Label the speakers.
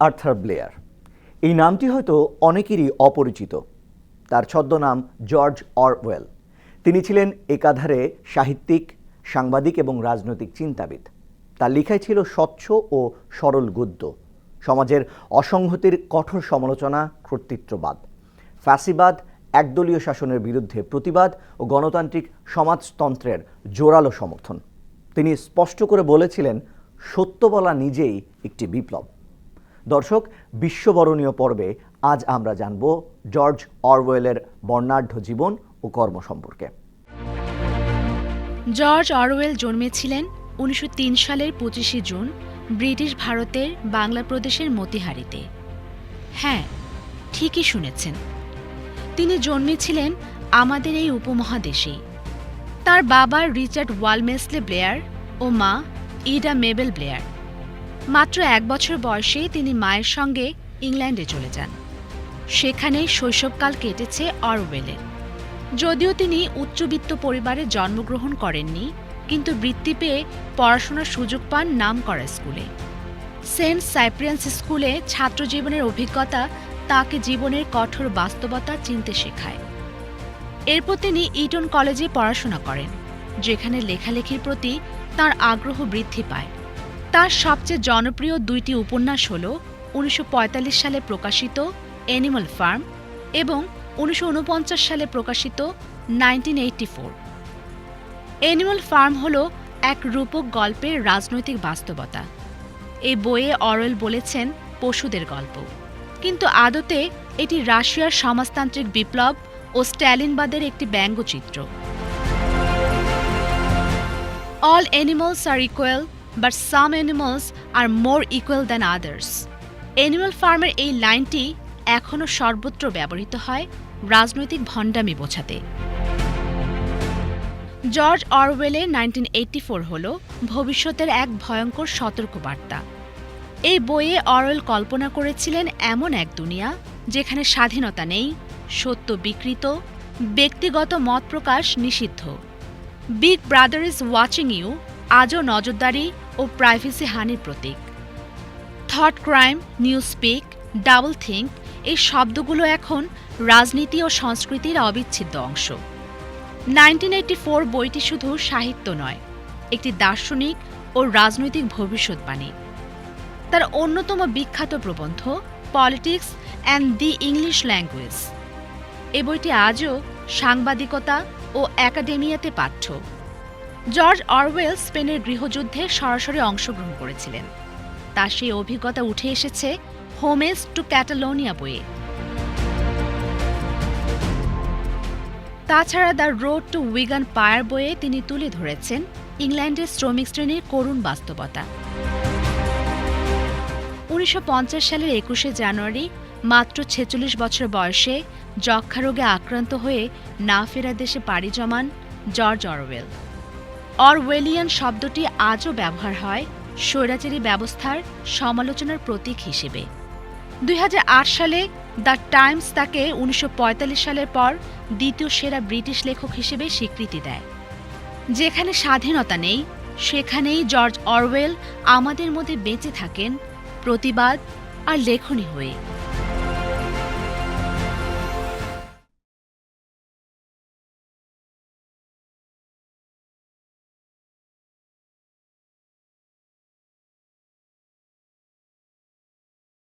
Speaker 1: Arthur Blair. এই নামটি হয়তো অনেকেরই অপরিচিত। তার ছদ্মনাম জর্জ অরওয়েল। তিনি ছিলেন একাধারে সাহিত্যিক, সাংবাদিক এবং রাজনৈতিক চিন্তাবিদ। তার লেখায় ছিল স্বচ্ছ ও সরল গদ্য। সমাজের অসংহতির কঠোর সমালোচনা, কর্তৃত্ববাদ। ফ্যাসিবাদ, একদলীয় শাসনের বিরুদ্ধে প্রতিবাদ ও গণতান্ত্রিক সমাজতন্ত্রের জোরালো সমর্থন। তিনি স্পষ্ট করে বলেছিলেন, সত্য বলা নিজেই একটি বিপ্লব। দর্শক, বিশ্ববরণীয় পর্বে আজ আমরা জানব জর্জ অরওয়েলের বর্ণাঢ্য জীবন ও কর্ম সম্পর্কে।
Speaker 2: জর্জ অরওয়েল জন্মেছিলেন উনিশশো তিন সালের পঁচিশে জুন ব্রিটিশ ভারতের বাংলা প্রদেশের মতিহারিতে। হ্যাঁ ঠিকই শুনেছেন। তিনি জন্মেছিলেন আমাদের এই উপমহাদেশেই। তার বাবা রিচার্ড ওয়ালমেসলে ব্লেয়ার ও মা ইডা মেবেল ব্লেয়ার। মাত্র এক বছর বয়সে তিনি মায়ের সঙ্গে ইংল্যান্ডে চলে যান। সেখানেই শৈশবকাল কেটেছে অরওয়েলের যদিও তিনি উচ্চবিত্ত পরিবারে জন্মগ্রহণ করেননি, কিন্তু বৃত্তি পেয়ে পড়াশোনার সুযোগ পান নাম করা স্কুলে। সেন্ট সাইপ্রিয়ান্স স্কুলে ছাত্রজীবনের অভিজ্ঞতা তাকে জীবনের কঠোর বাস্তবতা চিনতে শেখায়। এরপর তিনি ইটন কলেজে পড়াশোনা করেন, যেখানে লেখালেখির প্রতি তার আগ্রহ বৃদ্ধি পায়। তার সবচেয়ে জনপ্রিয় দুইটি উপন্যাস হল উনিশশো পঁয়তাল্লিশ সালে প্রকাশিত অ্যানিমাল ফার্ম এবং উনিশশো ঊনপঞ্চাশ সালে প্রকাশিত নাইনটিন অ্যানিমাল ফার্ম হল এক রূপক গল্পের রাজনৈতিক বাস্তবতা। এই বইয়ে অরওয়েল বলেছেন পশুদের গল্প। কিন্তু আদতে এটি রাশিয়ার সমাজতান্ত্রিক বিপ্লব ও স্ট্যালিনবাদের একটি ব্যঙ্গচিত্র। All animals are equal but some animals are more equal than others animal ফার্মের এই লাইনটি এখনও সর্বত্র ব্যবহৃত হয়, রাজনৈতিক ভণ্ডামি বোঝাতে। জর্জ অরওয়েলের নাইনটিন এইটটি ফোর হল ভবিষ্যতের এক ভয়ঙ্কর সতর্কবার্তা। এই বইয়ে অরওয়েল কল্পনা করেছিলেন এমন এক দুনিয়া যেখানে স্বাধীনতা নেই, সত্য বিকৃত, ব্যক্তিগত মত প্রকাশ নিষিদ্ধ। Big brother is watching you আজও নজরদারি ও প্রাইভেসি হানির প্রতীক। Thought crime newspeak doublethink এই শব্দগুলো এখন রাজনীতি ও সংস্কৃতির অবিচ্ছেদ্য অংশ। নাইনটিন বইটি শুধু সাহিত্য নয়, একটি দার্শনিক ও রাজনৈতিক ভবিষ্যৎবাণী। তার অন্যতম বিখ্যাত প্রবন্ধ politics and the English language এ বইটি আজও সাংবাদিকতা ও একাডেমিয়াতে পাঠ্য। জর্জ অরওয়েল স্পেনের গৃহযুদ্ধে সরাসরি অংশগ্রহণ করেছিলেন। তার সেই অভিজ্ঞতা উঠে এসেছে হোমেস টু ক্যাটালোনিয়া বইয়ে। তাছাড়া the Road to Wigan Pier বইয়ে তিনি তুলে ধরেছেন ইংল্যান্ডের শ্রমিক শ্রেণির করুণ বাস্তবতা। উনিশশো পঞ্চাশ সালের একুশে জানুয়ারি, মাত্র ছেচল্লিশ বছর বয়সে যক্ষা রোগে আক্রান্ত হয়ে না ফেরা দেশে পাড়ি জমান জর্জ অরওয়েল। অরওয়েলিয়ান শব্দটি আজও ব্যবহার হয় স্বৈরাচারী ব্যবস্থার সমালোচনার প্রতীক হিসেবে। দুই হাজার আট সালে দ্য টাইমস তাকে উনিশশো পঁয়তাল্লিশ সালের পর দ্বিতীয় সেরা ব্রিটিশ লেখক হিসেবে স্বীকৃতি দেয়। যেখানে স্বাধীনতা নেই, সেখানেই জর্জ অরওয়েল আমাদের মধ্যে বেঁচে থাকেন, প্রতিবাদ আর লেখনী হয়ে।